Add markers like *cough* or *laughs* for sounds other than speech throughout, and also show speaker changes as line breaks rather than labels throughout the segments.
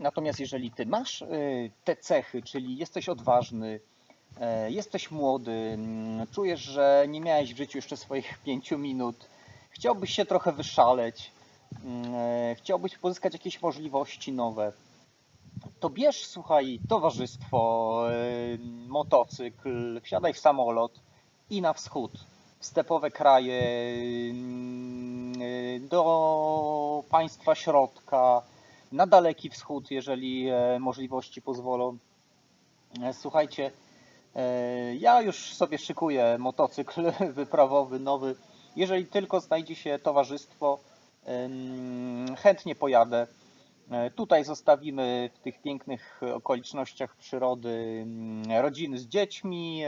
Natomiast jeżeli ty masz y, te cechy, czyli jesteś odważny, e, jesteś młody, mm, czujesz, że nie miałeś w życiu jeszcze swoich *laughs* pięciu minut, chciałbyś się trochę wyszaleć, mm, e, chciałbyś pozyskać jakieś możliwości nowe, to bierz, słuchaj, towarzystwo, y, motocykl, wsiadaj w samolot i na wschód, w stepowe kraje, y, do państwa środka, na daleki wschód, jeżeli e, możliwości pozwolą. E, Słuchajcie, e, ja już sobie szykuję motocykl *laughs* wyprawowy nowy. Jeżeli tylko znajdzie się towarzystwo, chętnie pojadę. Tutaj zostawimy w tych pięknych okolicznościach przyrody rodziny z dziećmi,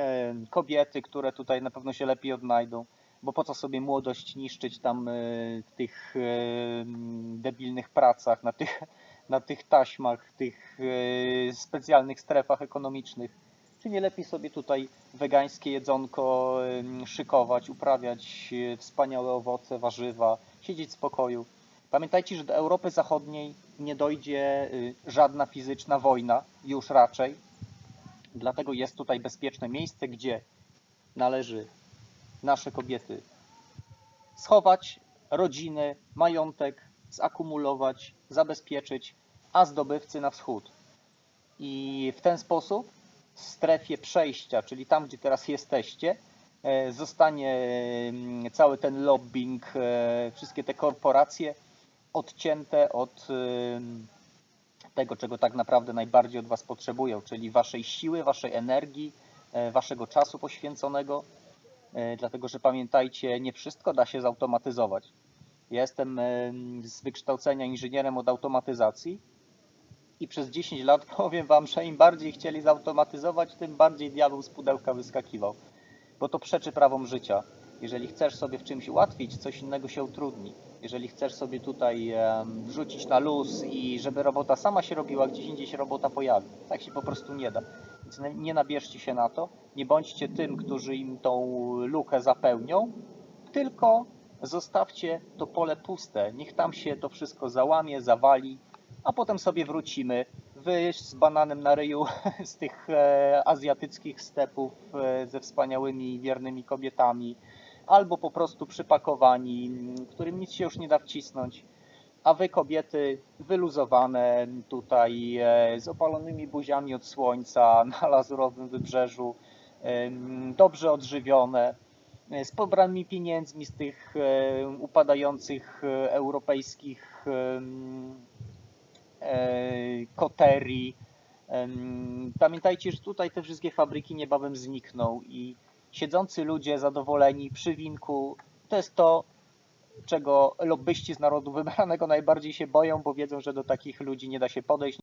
kobiety, które tutaj na pewno się lepiej odnajdą, bo po co sobie młodość niszczyć tam e, w tych e, debilnych pracach, na tych, na tych taśmach, tych e, specjalnych strefach ekonomicznych. Czy nie lepiej sobie tutaj wegańskie jedzonko szykować, uprawiać wspaniałe owoce, warzywa, siedzieć w spokoju. Pamiętajcie, że do Europy Zachodniej nie dojdzie y, żadna fizyczna wojna, już raczej. Dlatego jest tutaj bezpieczne miejsce, gdzie należy nasze kobiety schować, rodziny, majątek, zakumulować, zabezpieczyć, a zdobywcy na wschód. I w ten sposób w strefie przejścia, czyli tam, gdzie teraz jesteście, e, zostanie mm, cały ten lobbying, e, wszystkie te korporacje odcięte od tego, czego tak naprawdę najbardziej od Was potrzebują, czyli Waszej siły, Waszej energii, e, Waszego czasu poświęconego. E, Dlatego, że pamiętajcie, nie wszystko da się zautomatyzować. Ja jestem em, z wykształcenia inżynierem od automatyzacji i przez 10 lat *laughs* powiem Wam, że im bardziej chcieli zautomatyzować, tym bardziej diabeł z pudełka wyskakiwał, bo to przeczy prawom życia. Jeżeli chcesz sobie w czymś ułatwić, coś innego się utrudni. Jeżeli chcesz sobie tutaj wrzucić na luz i żeby robota sama się robiła, gdzieś indziej się robota pojawi. Tak się po prostu nie da. Więc nie- nabierzcie się na to. Nie bądźcie tym, którzy im tą lukę zapełnią, tylko zostawcie to pole puste. Niech tam się to wszystko załamie, zawali, a potem sobie wrócimy. Wy z bananem na ryju *laughs* z tych e, azjatyckich stepów e, ze wspaniałymi, wiernymi kobietami, albo po prostu przypakowani, którym nic się już nie da wcisnąć. A wy kobiety wyluzowane tutaj e, z opalonymi buziami od słońca *laughs* na lazurowym wybrzeżu, dobrze odżywione, e, z pobranymi pieniędzmi z tych e, upadających europejskich koterii. Pamiętajcie, że tutaj te wszystkie fabryki niebawem znikną i siedzący ludzie zadowoleni przy winku to jest to, czego lobbyści z narodu wybranego najbardziej się boją, bo wiedzą, że do takich ludzi nie da się podejść.